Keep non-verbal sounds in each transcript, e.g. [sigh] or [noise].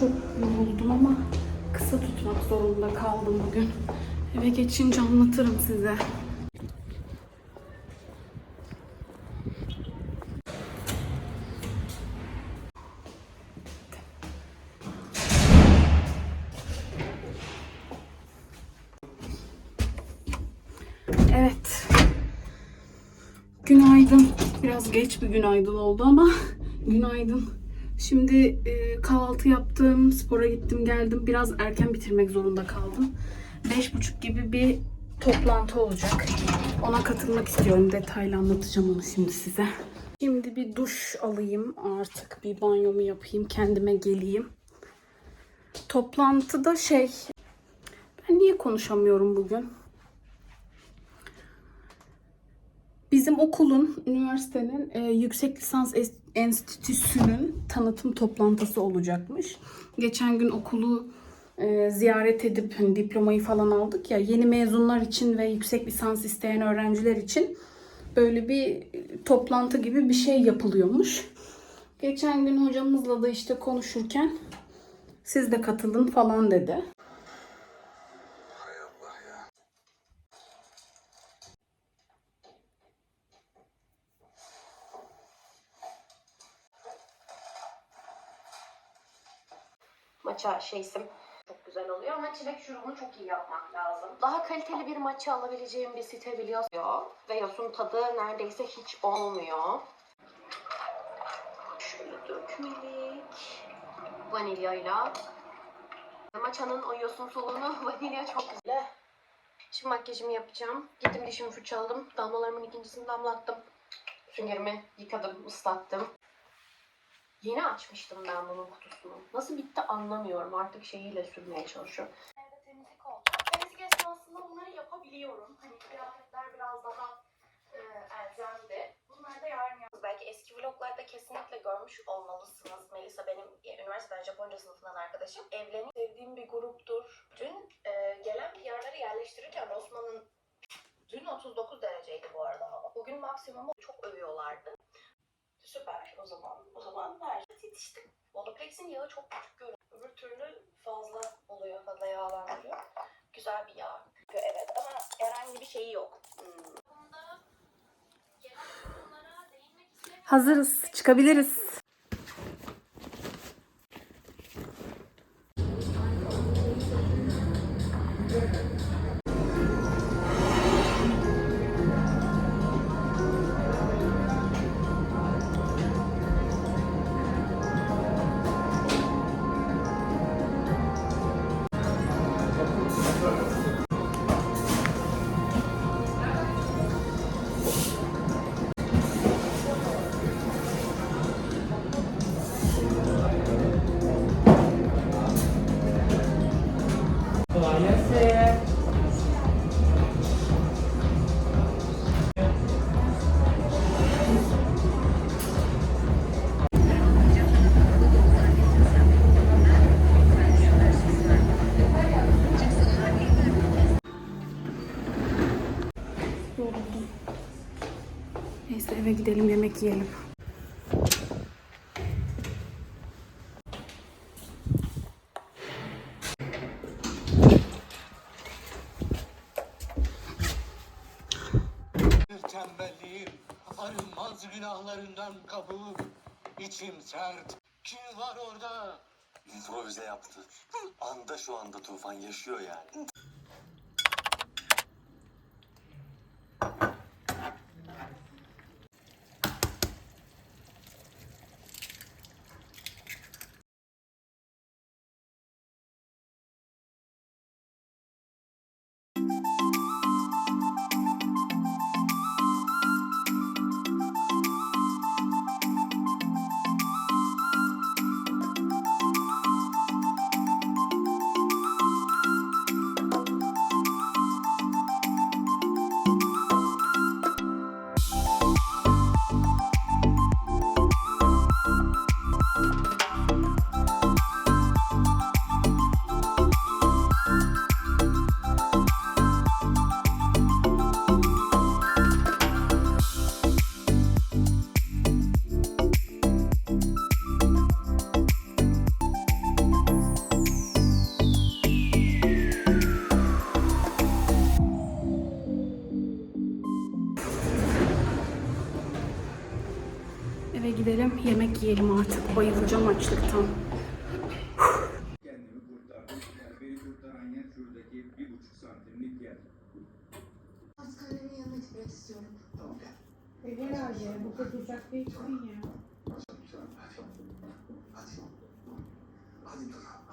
çok yoruldum ama kısa tutmak zorunda kaldım bugün. Eve geçince anlatırım size. Evet. Günaydın. Biraz geç bir günaydın oldu ama [laughs] günaydın. Şimdi e, kahvaltı yaptım, spora gittim, geldim. Biraz erken bitirmek zorunda kaldım. Beş buçuk gibi bir toplantı olacak. Ona katılmak istiyorum. Detaylı anlatacağım onu şimdi size. Şimdi bir duş alayım artık. Bir banyomu yapayım, kendime geleyim. Toplantıda şey... Ben niye konuşamıyorum bugün? Bizim okulun, üniversitenin e, yüksek lisans enstitüsünün tanıtım toplantısı olacakmış. Geçen gün okulu e, ziyaret edip hani diplomayı falan aldık ya yeni mezunlar için ve yüksek lisans isteyen öğrenciler için böyle bir toplantı gibi bir şey yapılıyormuş. Geçen gün hocamızla da işte konuşurken siz de katılın falan dedi. Maça şeysim çok güzel oluyor ama çilek şurubunu çok iyi yapmak lazım. Daha kaliteli bir maça alabileceğim bir site biliyorsun. Ve yosun tadı neredeyse hiç olmuyor. Şöyle dökmelik. Vanilyayla. Maçanın o yosun soluğunu [laughs] vanilya çok güzel. Şimdi makyajımı yapacağım. Gittim dişimi fırçaladım. Damlalarımın ikincisini damlattım. Süngerimi yıkadım, ıslattım. Yeni açmıştım ben bunun kutusunu. Nasıl bitti anlamıyorum. Artık şeyiyle sürmeye çalışıyorum. Evde temizlik olacak. Temizlik esnasında bunları yapabiliyorum. Hani kıyafetler biraz daha e, elzemdi. Bunları da yarın yap. Belki eski vloglarda kesinlikle görmüş olmalısınız. Melisa benim üniversiteden Japonca sınıfından arkadaşım. Evlenip sevdiğim bir gruptur. Dün e, gelen yerleri yerleştirirken Osman'ın Dün 39 dereceydi bu arada. Bugün maksimumu çok övüyorlardı. Süper o zaman. O zaman ver. Yetiştim. Olaplex'in yağı çok küçük görünüyor. Öbür türlü fazla oluyor. Fazla yağlandırıyor. Güzel bir yağ. Evet ama herhangi bir şeyi yok. Hmm. Hazırız, çıkabiliriz. Neyse eve gidelim yemek yiyelim. Bir tembelliğim, arınmaz günahlarından kabuğum, içim sert. Kim var orada? İmprovize yaptı. Anda şu anda Tufan yaşıyor yani. Eve gidelim yemek yiyelim artık. Bayılacağım açlıktan. E bu kadar uzak değil ya. Hadi. Hadi. Hadi. Hadi.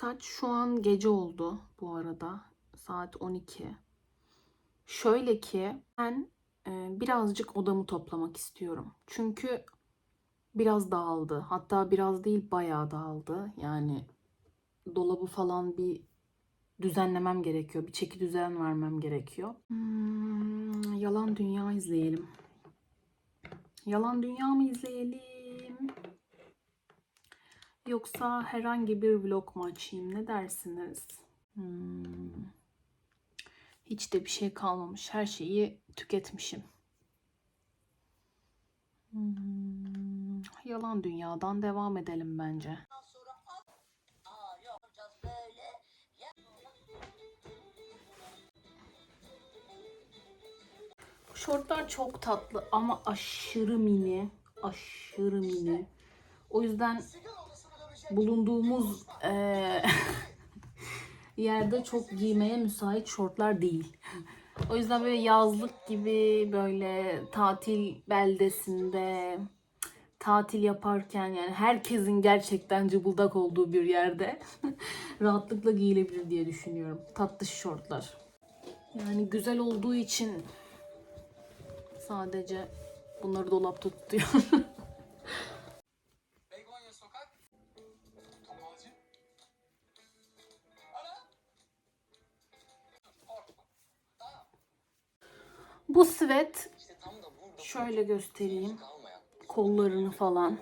Kaç? Şu an gece oldu bu arada. Saat 12. Şöyle ki ben e, birazcık odamı toplamak istiyorum. Çünkü biraz dağıldı. Hatta biraz değil bayağı dağıldı. Yani dolabı falan bir düzenlemem gerekiyor. Bir çeki düzen vermem gerekiyor. Hmm, Yalan Dünya izleyelim. Yalan Dünya mı izleyelim? Yoksa herhangi bir vlog mu açayım? Ne dersiniz? Hmm. Hiç de bir şey kalmamış. Her şeyi tüketmişim. Hmm. Yalan dünyadan devam edelim bence. Şortlar çok tatlı ama aşırı mini. Aşırı mini. O yüzden. Bulunduğumuz eee, [laughs] yerde çok giymeye müsait şortlar değil. O yüzden böyle yazlık gibi böyle tatil beldesinde tatil yaparken yani herkesin gerçekten cıbıldak olduğu bir yerde [laughs] rahatlıkla giyilebilir diye düşünüyorum. Tatlı şortlar. Yani güzel olduğu için sadece bunları dolapta tutuyorum. [laughs] Burada şöyle göstereyim kollarını falan.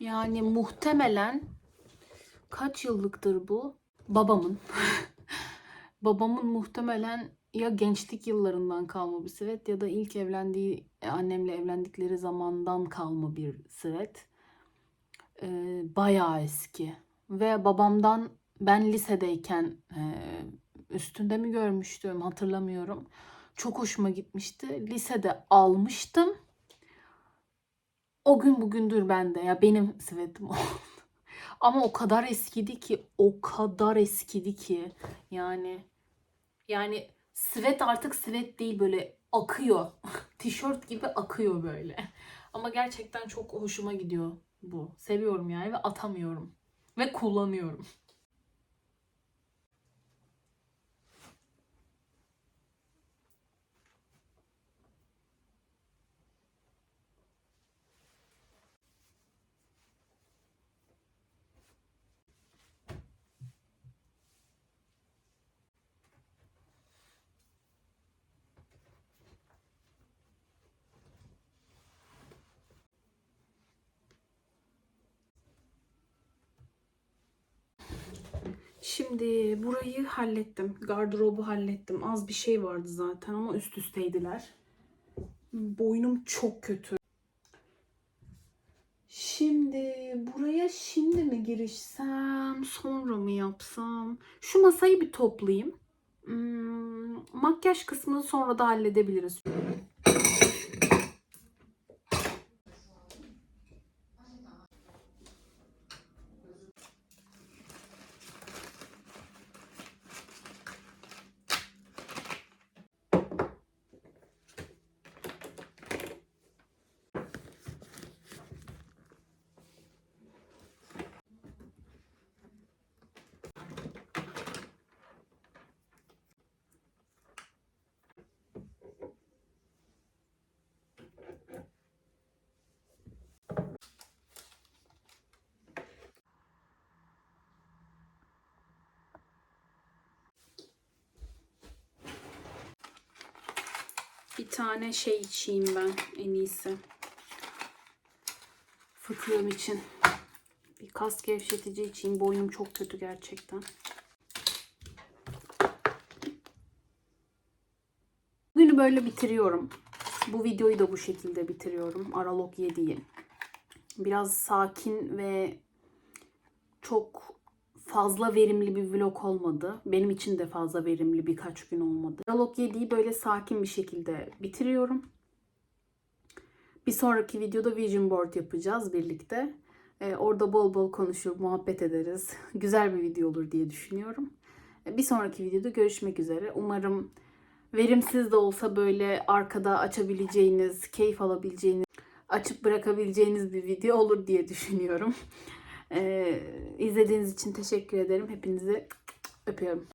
Yani muhtemelen kaç yıllıktır bu? Babamın. [laughs] Babamın muhtemelen ya gençlik yıllarından kalma bir sivet ya da ilk evlendiği e, annemle evlendikleri zamandan kalma bir sivet. Ee, bayağı eski. Ve babamdan ben lisedeyken e, üstünde mi görmüştüm hatırlamıyorum. Çok hoşuma gitmişti. Lisede almıştım. O gün bugündür bende. Ya benim sivetim [laughs] o. Ama o kadar eskidi ki, o kadar eskidi ki yani yani sivet artık sivet değil böyle akıyor. [laughs] Tişört gibi akıyor böyle. Ama gerçekten çok hoşuma gidiyor bu. Seviyorum yani ve atamıyorum. Ve kullanıyorum. Şimdi burayı hallettim. Gardırobu hallettim. Az bir şey vardı zaten ama üst üsteydiler. Boynum çok kötü. Şimdi buraya şimdi mi girişsem, sonra mı yapsam? Şu masayı bir toplayayım. Hmm, makyaj kısmını sonra da halledebiliriz. Tane şey içeyim ben en iyisi. Fıtığım için. Bir kas gevşetici içeyim. Boynum çok kötü gerçekten. Bugünü böyle bitiriyorum. Bu videoyu da bu şekilde bitiriyorum. Aralog 7'yi. Biraz sakin ve çok fazla verimli bir vlog olmadı. Benim için de fazla verimli birkaç gün olmadı. Aralog 7'yi böyle sakin bir şekilde bitiriyorum. Bir sonraki videoda vision board yapacağız birlikte. Ee, orada bol bol konuşur, muhabbet ederiz. [laughs] Güzel bir video olur diye düşünüyorum. Ee, bir sonraki videoda görüşmek üzere. Umarım verimsiz de olsa böyle arkada açabileceğiniz, keyif alabileceğiniz, açıp bırakabileceğiniz bir video olur diye düşünüyorum. [laughs] Ee, izlediğiniz için teşekkür ederim. Hepinizi öpüyorum.